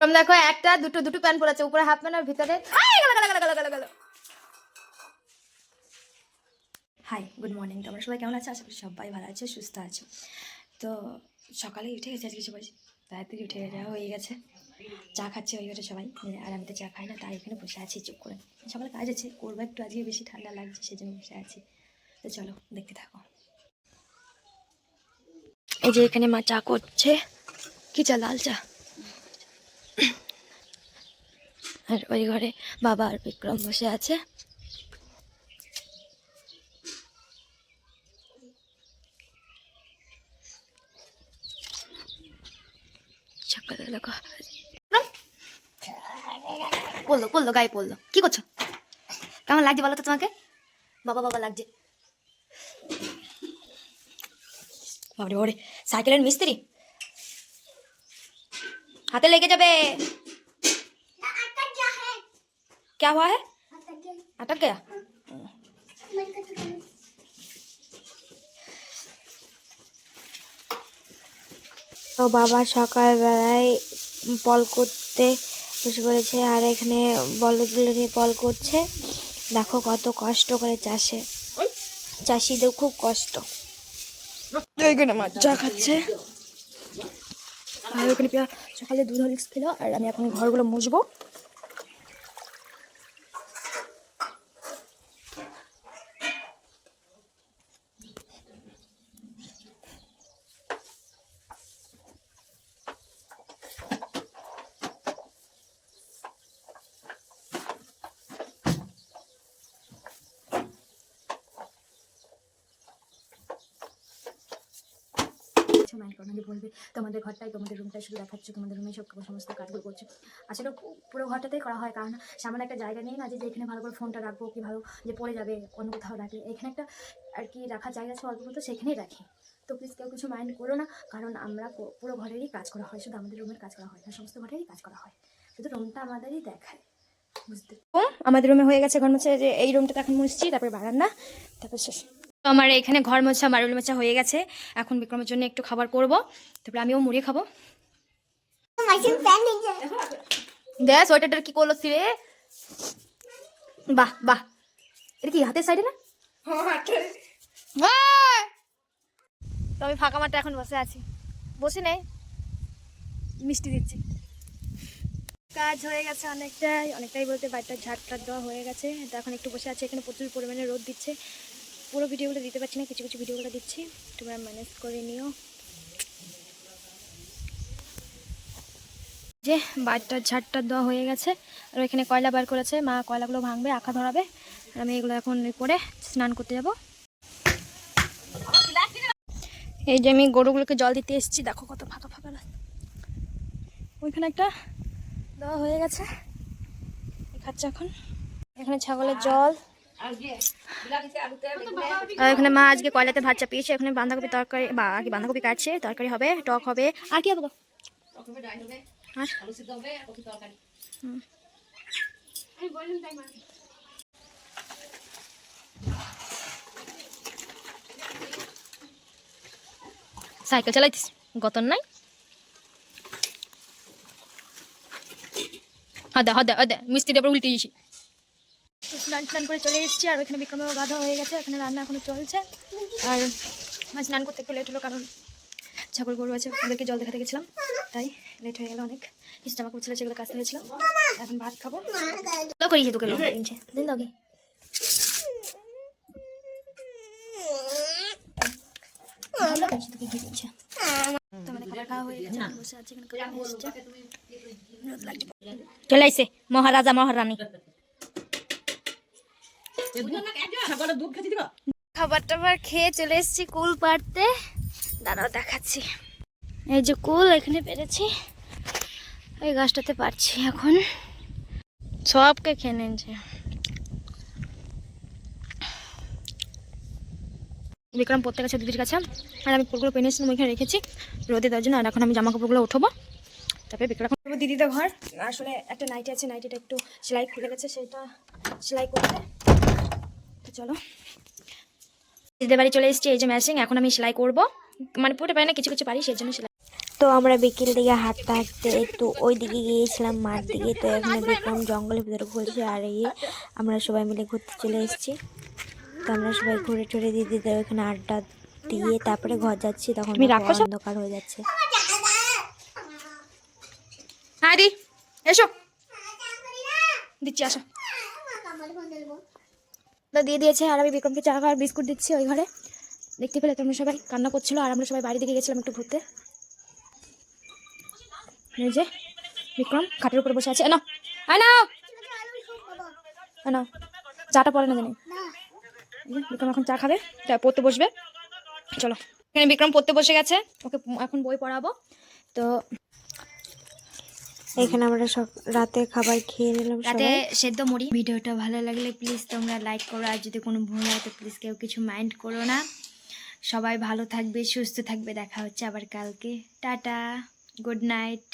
তোমরা দেখো, একটা, দুটো দুটো প্যান্ট পরেছে, উপরে হাফ প্যান্ট আর ভিতরে। হাই গুড মর্নিং, তোমরা সবাই কেমন আছো? আশা করি সবাই ভালো আছে, সুস্থ আছো। তো সকালে উঠে গেছে আজকে সবাই। তাড়াতাড়ি উঠে গেছে, হয়ে গেছে। চা খাচ্ছে ওই ঘরে সবাই। আর আমি তো চা খাই না, তাই এখানে বসে আছি, চুপ করে। সকালে কাজ আছে, করব একটু, আজকে বেশি ঠান্ডা লাগছে, সেজন্য বসে আছি। তো চলো, দেখতে থাকো। এই যে এখানে মা চা করছে। কি চা, লাল চা? আর ওই ঘরে বাবা আর বিক্রম বসে আছে। সকালবেলা পড়ল পড়ল গায়ে পড়ল কি করছ? কেমন লাগছে বলো তো তোমাকে? বাবা বাবা লাগছে। বাবারে বাবারে সাইকেলের মিস্ত্রি। হাতে লেগে যাবে। क्या हुआ है अटक गया তো বাবা সকালবেলায় বল করতে বসে করেছে আর এখানে বলগুলো নিয়ে বল করছে দেখো কত কষ্ট করে চাষে চাষিদের খুব কষ্ট এখানে মা চা খাচ্ছে আর ওখানে পিয়া সকালে দুধ হলিক্স খেলো আর আমি এখন ঘরগুলো মুছবো কিছু মাইন্ড না বলবে, তোমাদের ঘরটাই, তোমাদের রুমটাই শুধু দেখাচ্ছ, তোমাদের রুমে সব সমস্ত কাজগুলো করছ। আসলে পুরো ঘরটাতেই করা হয়, কারণ সামনে একটা জায়গা নেই না যে এখানে ভালো করে ফোনটা রাখব, কি ভালো যে পড়ে যাবে, অন্য কোথাও রাখলে এখানে একটা আর কি রাখার জায়গা আছে অল্প সেখানেই রাখি। তো প্লিজ কেউ কিছু মাইন্ড করো না, কারণ আমরা পুরো ঘরেরই কাজ করা হয়, শুধু আমাদের রুমের কাজ করা হয় না, সমস্ত ঘরেরই কাজ করা হয়। শুধু রুমটা আমাদেরই দেখায়, বুঝতে আমাদের রুমে হয়ে গেছে ঘর মোছা যে এই রুমটা এখন মুছছি তারপরে বারান্দা, তারপর শেষ। তো আমার এখানে ঘর মোছা, মারুল মোছা হয়ে গেছে। এখন বিক্রমের জন্য একটু খাবার করব। তারপরে আমিও মুড়ি খাব। দেখ, সোয়েটারটা কি করল রে বাহ বাহ। এটা কি, হাতের সাইডে না? হ্যাঁ। তো আমি ফাঁকা মাঠে এখন বসে আছি। বসে নেই মিষ্টি দিচ্ছি। কাজ হয়ে গেছে অনেকটাই। অনেকটাই বলতে বাড়িটা ঝাড় টাট দেওয়া হয়ে গেছে। এখন একটু বসে আছে। এখানে প্রচুর পরিমাণে রোদ দিচ্ছে। পুরো ভিডিওগুলো দিতে পারছি না, কিছু কিছু ভিডিওগুলো দিচ্ছি। তোমরা ম্যানেজ করে নিও। যে বাড়িটার ঝাড়টা দেওয়া হয়ে গেছে, আর এখানে কয়লা বার করেছে, মা কয়লাগুলো ভাঙবে আঁকা ধরাবে, আর আমি এগুলো এখন করে স্নান করতে যাব। এই যে আমি গরুগুলোকে জল দিতে এসেছি, দেখো কত ফাঁকা ফাঁকা। ওইখানে একটা দেওয়া হয়ে গেছে। খাচ্ছে এখন। এখানে ছাগলের জল। আর এখানে মা আজকে কয়লাতে ভাত চাপিয়েছে এখানে বাঁধাকপি তরকারি বা আর কি বাঁধাকপি কাটছে তরকারি হবে টক হবে। আর কি হবে। সাইকেল চালাইতিস? গতন নাই? হাদা হাদা হাদা মিস্ত্রিটা পুরো উল্টে গেছি স্নান স্নান করে চলে এসেছি আর ওইখানে বিক্রমেও গাধা হয়ে গেছে এখানে রান্না এখনও চলছে। আর আমার স্নান করতে একটু লেট হলো কারণ ছাগল গরু আছে ওদেরকে জল দেখাতে গেছিলাম তাই লেট হয়ে গেল অনেক। কিছু জামা কাপড় ছিল সেগুলো কাচতে হয়েছিল। এখন ভাত খাব। তো করিয়েছে তোকে দিন দাও তোকে চলে আইসে মহারাজা মহারানী। খাবার টাবার খেয়ে চলে এসেছি কুল পাড়তে। দাঁড়াও দেখাচ্ছি। এই যে কুল এখানে পেরেছি। এই গাছটাতে পারছি এখন। সবকে খেয়ে নিয়েছে। বিক্রম পড়তে গেছে দিদির কাছে আর আমি ফুলগুলো পেনে এসেছিলাম ওইখানে রেখেছি রোদে দেওয়ার জন্য। আর এখন আমি জামা কাপড়গুলো উঠবো। তারপরে বিক্রম দিদিদের ঘর। আসলে একটা নাইটি আছে নাইটিটা একটু সেলাই খুলে গেছে, সেটা সেলাই করতে। চলো। দিদিদের বাড়ি চলে এসেছি এই যে ম্যাচিং এখন আমি সেলাই করব। মানে পুরোটা পারি না কিছু কিছু পারি সেই জন্য সেলাই। তো আমরা বিকেল দিকে হাঁটতে হাঁটতে একটু ওই দিকে গিয়েছিলাম মাঠ দিকে তো এখানে বিক্রম জঙ্গলের ভিতরে ঘুরছে আর এই আমরা সবাই মিলে ঘুরতে চলে এসেছি। তো আমরা সবাই ঘুরে টুরে দিদিদের ওখানে আড্ডা দিয়ে তারপরে ঘর যাচ্ছি তখন? অন্ধকার হয়ে যাচ্ছে। হ্যাঁ দি এসো। দিচ্ছি আসো। তো দিয়ে দিয়েছে, আর আমি বিক্রমকে চা খাওয়ার বিস্কুট দিচ্ছি ওই ঘরে। দেখতে পেলে তোমরা সবাই কান্না করছিল, আর আমরা সবাই বাড়ি দিকে গেছিলাম একটু ঘুরতে। এই যে, বিক্রম খাটের উপরে বসে আছে। না না না চাটা পরে না? জানি বিক্রম এখন চা খাবে, চা পড়তে বসবে। চলো, এখানে বিক্রম পড়তে বসে গেছে, ওকে এখন বই পড়াবো। তো এখানে আমরা সব রাতে খাবার খেয়ে নিলাম রাতে সেদ্ধ মুড়ি। ভিডিওটা ভালো লাগলে প্লিজ তোমরা লাইক করো আর যদি কোনো ভুল হয় তো প্লিজ কেউ কিছু মাইন্ড করো না। সবাই ভালো থাকবে সুস্থ থাকবে দেখা হচ্ছে আবার কালকে। Tata good night